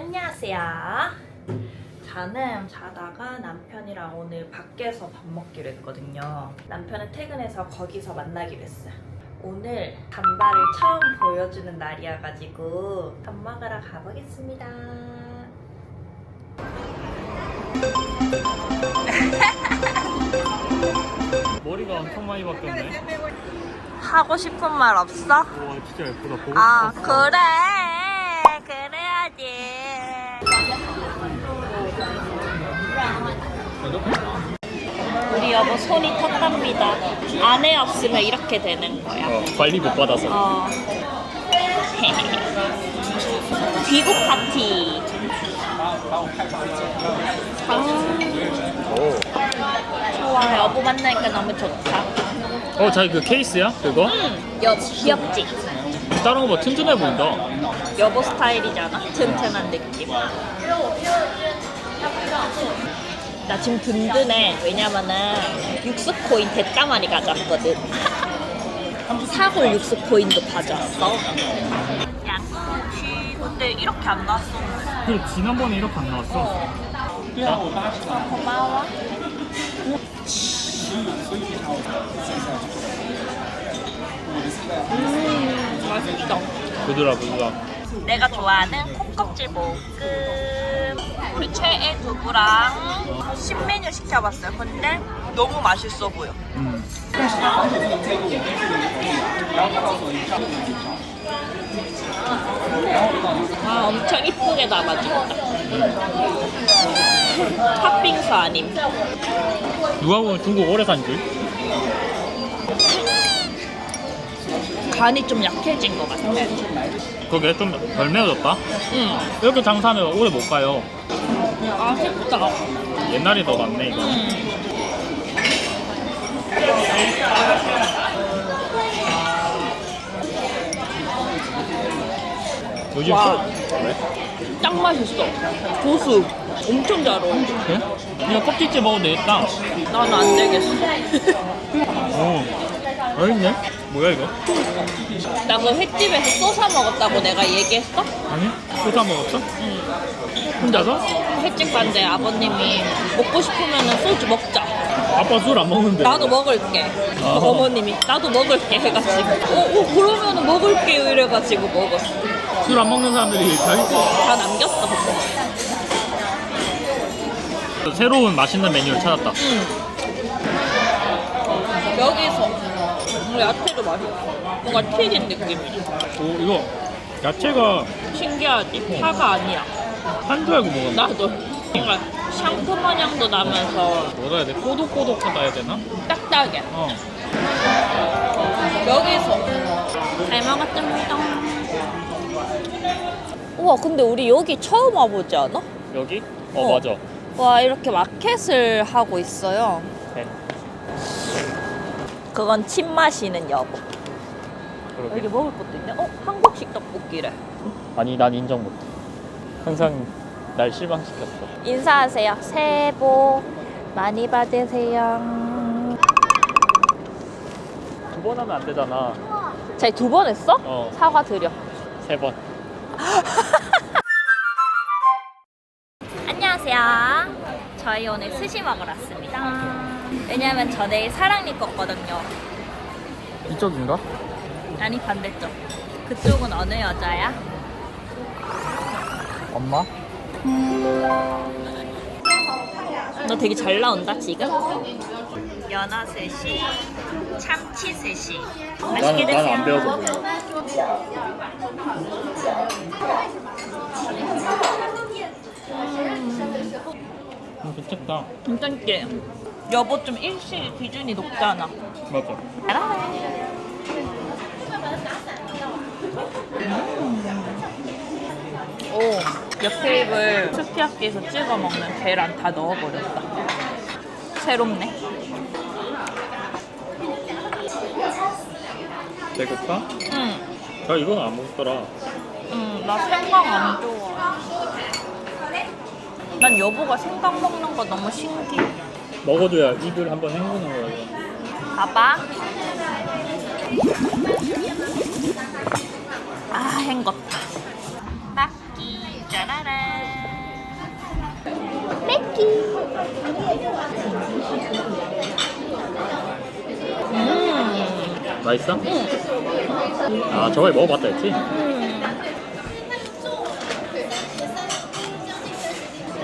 안녕하세요. 저는 자다가 남편이랑 오늘 밖에서 밥 먹기로 했거든요. 남편은 퇴근해서 거기서 만나기로 했어요. 오늘 단발을 처음 보여주는 날이어가지고 밥 먹으러 가보겠습니다. 머리가 엄청 많이 바뀌었네. 하고 싶은 말 없어? 와 진짜 예쁘다. 보고 아 싶었어. 그래 우리 여보 손이 텄답니다. 아내 없으면 이렇게 되는 거야. 어, 관리 못 받아서. 어. 귀국 파티. 아, 오. 좋아. 여보 만나니까 너무 좋다. 어, 자기 그 케이스야? 그거? 음, 여 귀엽지? 다른 거봐 튼튼해 보인다. 여보 스타일이잖아. 튼튼한 느낌. 나 지금 든든해. 왜냐면은 육수 코인 대따마리 가져왔거든. 사골 육수 코인도 가져왔어. 양꼬치. 근데 이렇게 안 나왔었는데. 그 지난번에 이렇게 안 나왔어. 자, 고마워. 음, 맛있어. 부드라 부드라. 내가 좋아하는 콩껍질 볶음 최애 두부랑 신메뉴 시켜봤어요 근데 너무 맛있어 보여 음. 아 엄청 이쁘게 담아줬다 팥빙수 아님 누가 보면 중국 오래 산지? 간이 좀 약해진 것 같아 그게 좀 덜 매워졌다. 응 이렇게 장사하면 오래 못 가요. 아쉽다 옛날이 더 낫네 이거. 응. 요즘 와. 또 왜? 딱 맛있어 고수 엄청 잘 어울려 그래? 그냥 껍질째 먹어도 되겠다. 난안 되겠어 오. 맛있네? 뭐야 이거? 나 그 횟집에서 또사 먹었다고 내가 얘기했어? 아니? 소사 먹었어? 응 혼자서? 횟집 간데 아버님이 먹고 싶으면 소주 먹자. 아빠 술 안 먹는데. 나도 먹을게. 아하. 어머님이 나도 먹을게 해가지고. 어, 어 그러면 먹을게요 이래가지고 먹었어. 술 안 먹는 사람들이 다 있고. 다 남겼어. 새로운 맛있는 메뉴를 찾았다. 응. 여기서 음, 야채도 맛있어. 뭔가 튀긴 느낌이야. 오 이거 야채가 신기하지? 파가 아니야. 한줄 알고 먹었나? 나도 뭔가 샹크만 향도 나면서 뭐라 해야 돼? 꼬독꼬독하다 해야 되나? 딱딱해. 어. 여기서 잘 먹었답니다. 우와 근데 우리 여기 처음 와보지 않아? 여기? 어, 어. 맞아. 와 이렇게 마켓을 하고 있어요. 네. 그건 침 마시는 여보. 그러게. 여기 먹을 것도 있네. 어 한국식 떡볶이래. 아니 난 인정 못해. 항상 날 실망시켰어. 인사하세요. 새해 복 많이 받으세요. 두 번 하면 안 되잖아. 저희 두번 했어? 어. 사과 드려. 세 번. 안녕하세요. 저희 오늘 스시 먹으러 왔습니다. 왜냐면 저 내일 사랑니 껐거든요. 이쪽인가? 아니 반대쪽. 그쪽은 어느 여자야? 엄마? 너 되게 잘 나온다 지금. 연어 스시, 참치 스시. 맛있게 나는- 드세요. 나는 안 배워서 음, 괜찮다. 괜찮게. 여보 좀 일시 기준이 높잖아. 맞아. 오, 옆 테이블 스키야키에서 찍어 먹는 계란 다 넣어버렸다. 새롭네. 배고파? 응, 나 이건 안 먹더라. 응, 나 생강 안 좋아. 난 여보가 생강 먹는 거 너무 신기해. 먹어줘야 입을 한번 헹구는 거야. 봐봐. 아, 헹궜다. 빡기. 짜라란. 음. 맛있어? 아 저번에 먹어봤다 했지?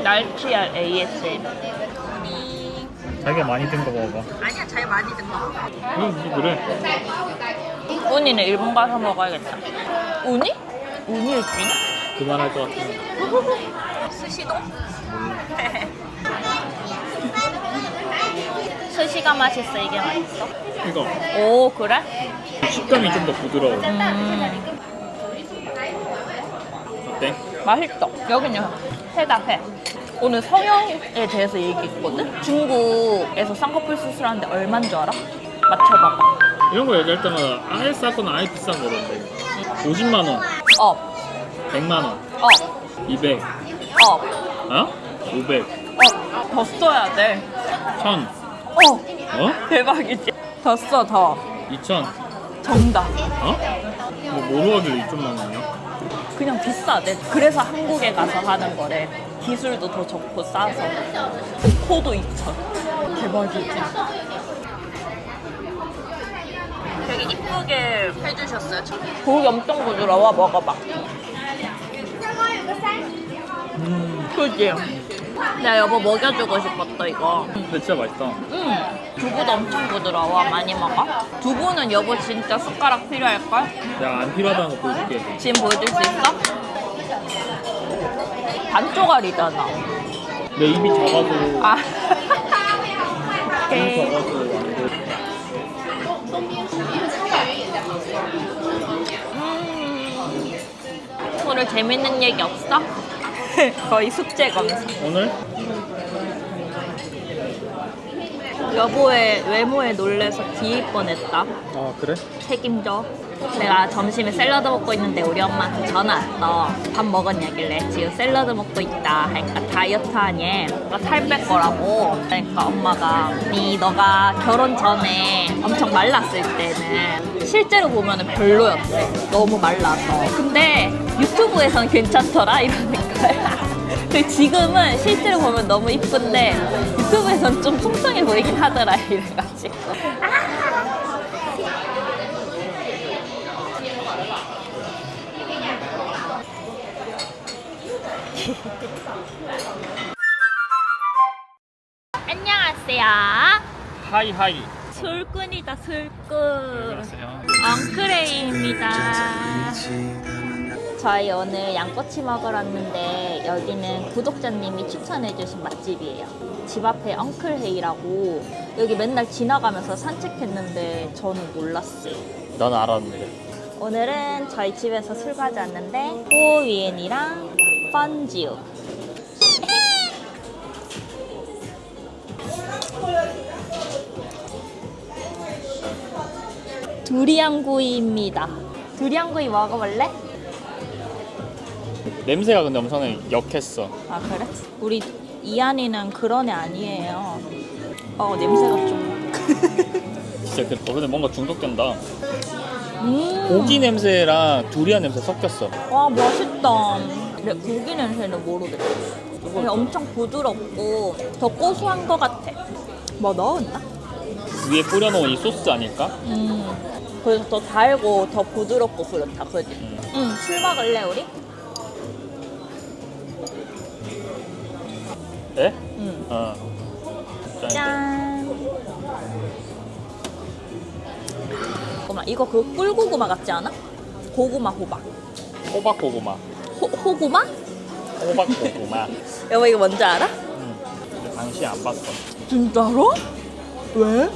날치알 ASM. 자기가 많이 든 거 먹어봐 아니야, 잘 많이 든 거. 응 그래 우니는 일본 가서 먹어야겠다. 우니? 우니를 주나? 그만할 것 같아 스시도? 스시가 맛있어, 이게 맛있어? 이거 오, 그래? 식감이 좀 더 부드러워 음, 어때? 맛있어. 여기는 회다, 회. 오늘 성형에 대해서 얘기했거든? 중국에서 쌍꺼풀 수술하는데 얼마인 줄 알아? 맞춰봐봐. 이런 거 얘기할 때마다 아예 싸거나 아예 비싼 거던데 50만 원, 업, 100만 원, 업, 200, 업, 어? 500, 업. 더 써야 돼. 1000, 어, 어? 대박이지? 더 써, 더. 2000, 정답. 어? 뭐 뭐로 하길래 2천만 원이야? 그냥 비싸대. 그래서 한국에 가서 하는 거래. 기술도 더 좋고 싸서. 코도 2천. 대박이지. 되게 이쁘게 해주셨어요. 고기 엄청 부드러워. 먹어봐. 음 그지? 나 여보 먹여주고 싶었어 이거. 근데 진짜 맛있다 음, 두부도 엄청 부드러워. 많이 먹어. 두부는 여보 진짜 숟가락 필요할걸? 내가 안 필요하다는 거 보여줄게 지금 보여줄 수 있어? 반쪽알이잖아. 내 입이 작아서 아. 입이 오케이. 작아서 안 돼. 음. 오늘 재밌는 얘기 없어? 거의 숙제 검사. 오늘? 여보의 외모에 놀래서 뒤일 뻔했다. 아 그래? 책임져. 내가 점심에 샐러드 먹고 있는데 우리 엄마한테 전화 왔어. 밥 먹었냐길래 지금 샐러드 먹고 있다. 하니까 다이어트 하니 살 뺄 거라고. 그러니까 엄마가 니 너가 결혼 전에 엄청 말랐을 때는 실제로 보면은 별로였대. 너무 말라서. 근데 유튜브에선 괜찮더라 이러는 거야. 근데 지금은 실제로 보면 너무 이쁜데 유튜브에선 좀 통통해 보이긴 하더라 이래가지고. 안녕하세요. 하이 하이 술꾼이다 술꾼. 안녕하세요 엉크레이입니다. 저희 오늘 양꼬치 먹으러 왔는데 여기는 구독자님이 추천해주신 맛집이에요. 집 앞에 엉클헤이라고 여기 맨날 지나가면서 산책했는데 저는 몰랐어요. 난 알았는데 오늘은 저희 집에서 술 가져왔는데 호위엔이랑 펀지우 두리안구이입니다. 두리안구이 먹어볼래? 냄새가 근데 엄청 역했어 아 그래? 우리 이한이는 그런 애 아니에요. 어 냄새가 좀. 진짜 그, 어, 근데 뭔가 중독된다 음. 고기 냄새랑 두리안 냄새 섞였어 와 맛있다. 근데 고기 냄새는 모르겠어. 근데 엄청 부드럽고 더 고소한 것 같아. 뭐 넣었나? 위에 뿌려놓은 이 소스 아닐까? 음. 그래서 더 달고 더 부드럽고 그렇다, 그지? 음. 응, 술 먹을래 우리? 에? 응. 어 짠. 짠. 이거 그 꿀고구마 같지 않아? 고구마 호박. 호박 고구마 호, 호구마? 호박 고구마 여보 이거 뭔지 알아? 응. 근데 당시 안 봤어 진짜로? 왜?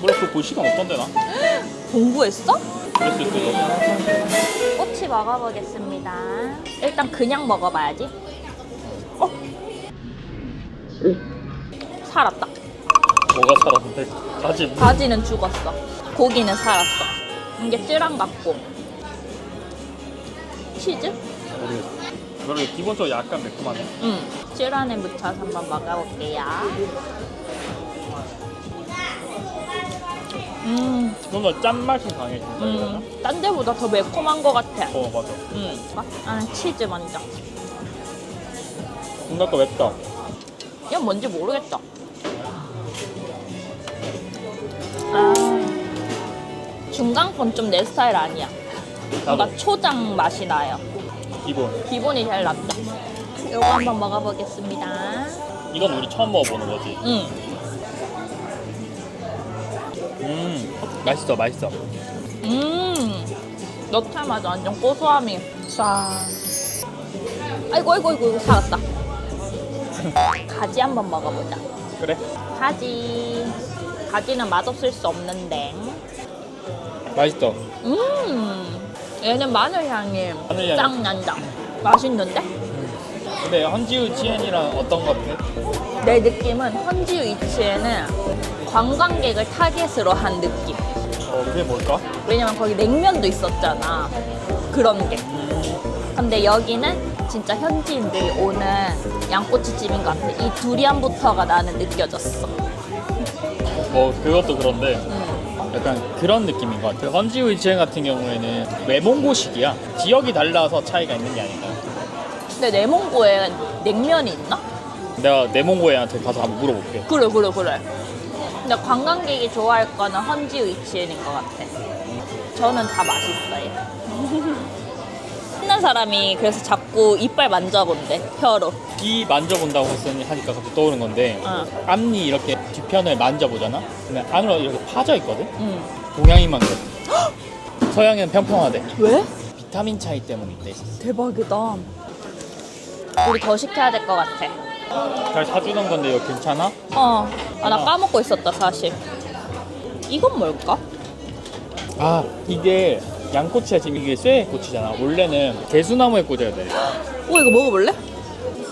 원래 그거 볼 시간 없던데 나? 공부했어? 그랬을 때도 꼬치 먹어보겠습니다. 일단 그냥 먹어봐야지. 어? 살았다. 뭐가 살았는데 가지 뭐. 바지는 죽었어. 고기는 살았어. 이게 쯔랑 같고. 치즈? 모르겠어 그러게 기본적으로 약간 매콤하네 응. 쯔란에 묻혀서 한번 먹어볼게요. 음, 좀더 짠맛이 강해 진짜 이거는 음, 딴 데보다 더 매콤한 것 같아. 어 맞아 음, 나는 치즈 먼저. 뭔가 맵다. 이건 뭔지 모르겠다. 아, 중간 건 좀 내 스타일 아니야. 나도 뭔가 초장 맛이 나요. 기본. 기본이 제일 낫다. 이거 한번 먹어보겠습니다. 이건 우리 처음 먹어보는 거지. 응. 음, 맛있어, 맛있어. 음, 넣자마자 완전 고소함이 싹. 아이고, 아이고, 아이고, 이거 살았다. 가지 한번 먹어보자. 그래? 가지. 가지는 맛없을 수 없는데. 맛있어. 음, 얘는 마늘 향이 마늘 향이. 짱 난다. 맛있는데? 근데 헌지우 지엔이랑 어떤 것 같아? 내 느낌은 헌지유 이치에는 관광객을 타겟으로 한 느낌. 어, 그게 뭘까? 왜냐면 거기 냉면도 있었잖아. 그런 게. 근데 여기는 진짜 현지인들이 오는 양꼬치집인 것 같아. 이 두리안부터가 나는 느껴졌어. 뭐 그것도 그런데 음. 약간 그런 느낌인 것 같아요. 헌지우 지엔 같은 경우에는 외몽고식이야. 지역이 달라서 차이가 있는 게 아닐까. 근데 내몽고에 냉면이 있나? 내가 내몽고 애한테 가서 한번 물어볼게. 그래, 그래, 그래. 근데 관광객이 좋아할 거는 헌지유 이치엔인 것 같아. 저는 다 맛있어요. 신난 사람이 그래서 자꾸 이빨 만져본대, 혀로. 이 만져본다고 했으니 하니까 갑자기 떠오른 건데 어. 앞니 이렇게 뒤편을 만져보잖아. 그러면 안으로 이렇게 파져 있거든. 응. 동양인만 그래. 서양인은 평평하대. 왜? 비타민 차이 있대. 대박이다. 우리 더 시켜야 될 것 같아. 잘 사주던 건데 이거 괜찮아? 어. 아, 나 어. 까먹고 있었다, 사실. 이건 뭘까? 아 이게 양꼬치야 지금 이게 쇠 꼬치잖아. 원래는 개수나무에 꽂아야 돼. 오, 이거 먹어볼래?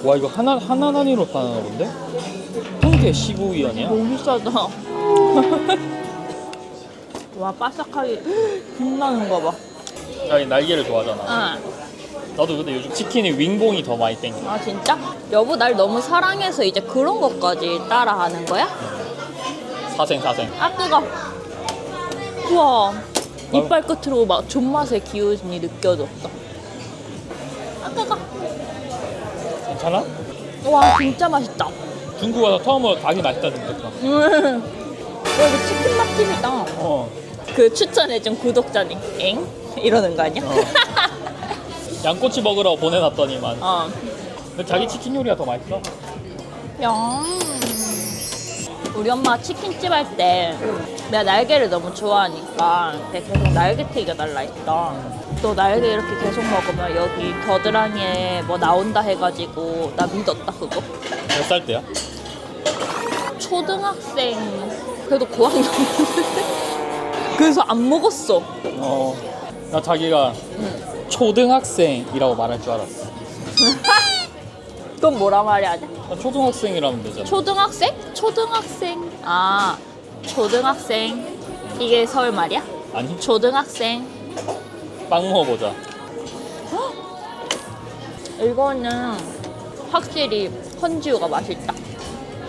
와 이거 하나 하나 단위로 파나 본데? 한개 15위안이야? 너무 비싸다. 와, 바삭하게 빛나는 거 봐. 나 이 날개를 좋아하잖아. 응. 나도 근데 요즘 치킨이 윙봉이 더 많이 땡겨. 아 진짜? 여보 날 너무 사랑해서 이제 그런 것까지 따라하는 거야? 사생 사생. 아 뜨거. 우와 이빨 끝으로 막 존맛의 기운이 느껴졌어. 아 뜨거. 괜찮아? 와 진짜 맛있다. 중국 와서 처음으로 닭이 맛있다 생각했어. 음. 와 이거 치킨 맛집이다. 어. 그 추천해준 구독자님 엥? 이러는 거 아니야? 어. 양꼬치 먹으러 보내놨더니만. 어. 근데 자기 치킨 요리가 더 맛있어. 야. 우리 엄마 치킨집 할 때 내가 날개를 너무 좋아하니까 계속 날개 튀겨 달라 했다. 또 날개 이렇게 계속 먹으면 여기 겨드랑이에 뭐 나온다 해가지고 나 믿었다 그거. 몇 살 때야? 초등학생 그래도 고학년 그래서 안 먹었어. 어. 나 자기가 초등학생이라고 말할 줄 알았어. 그건 뭐라 말해야 돼? 나 초등학생이라면 되잖아. 초등학생? 초등학생. 아 초등학생. 이게 서울 말이야? 아니, 초등학생. 빵 먹어보자. 이거는 확실히 헌지우가 맛있다.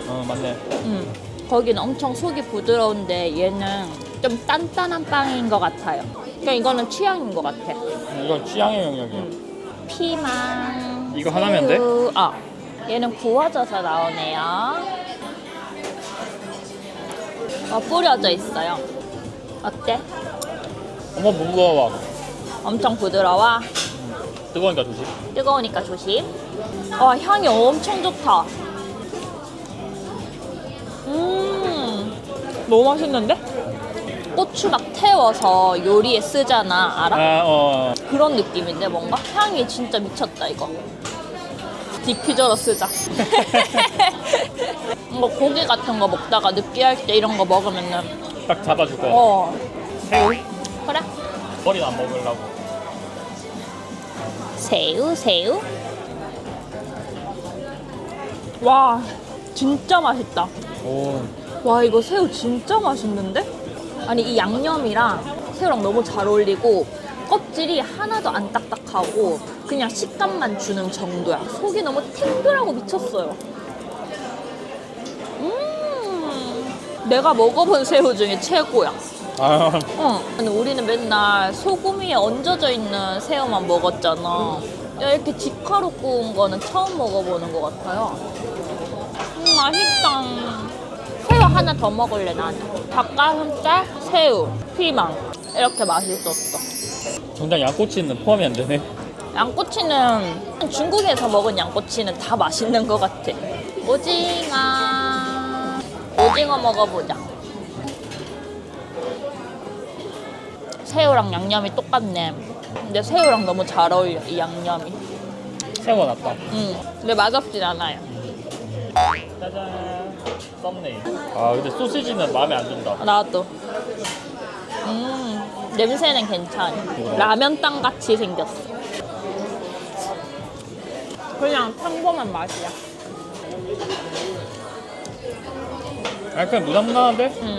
어, 맞네. 음, 거기는 엄청 속이 부드러운데 얘는 좀 단단한 빵인 것 같아요. 그러니까 이거는 취향인 것 같아. 이건 취향의 영역이야. 피망. 이거 하나면 돼? 새우. 아, 얘는 구워져서 나오네요. 어, 뿌려져 있어요. 어때? 한번 무거워봐. 엄청 부드러워. 뜨거우니까 조심. 뜨거우니까 조심. 와, 향이 엄청 좋다. 음, 너무 맛있는데? 고추 막 태워서 요리에 쓰잖아, 알아? 아, 어. 그런 느낌인데 뭔가? 향이 진짜 미쳤다, 이거. 디퓨저로 쓰자. 뭐 고기 같은 거 먹다가 느끼할 때 이런 거 먹으면은, 딱 잡아줄 거야. 어, 새우? 그래. 머리는 안 먹으려고. 새우, 새우. 와, 진짜 맛있다. 오. 와 이거 새우 진짜 맛있는데? 아니 이 양념이랑 새우랑 너무 잘 어울리고 껍질이 하나도 안 딱딱하고 그냥 식감만 주는 정도야 속이 너무 탱글하고 미쳤어요 음 내가 먹어본 새우 중에 최고야 아, 어. 근데 우리는 맨날 소금 위에 얹어져 있는 새우만 먹었잖아 이렇게 직화로 구운 거는 처음 먹어보는 것 같아요. 음, 맛있다. 새우 하나 더 먹을래, 나는. 닭가슴살, 새우, 피망. 이렇게 맛있었어. 정작 양꼬치는 포함이 안 되네. 양꼬치는 중국에서 먹은 양꼬치는 다 맛있는 것 같아. 오징어. 오징어 먹어보자. 새우랑 양념이 똑같네. 근데 새우랑 너무 잘 어울려, 이 양념이. 새우가 낫다. 음, 근데 맛없진 않아요. 짜잔. 썸네일. 아 근데 소시지는 마음에 안 든다. 나도. 음, 냄새는 괜찮아. 라면 땅 같이 생겼어. 그냥 평범한 맛이야. 아 그냥 무난무난한데? 음.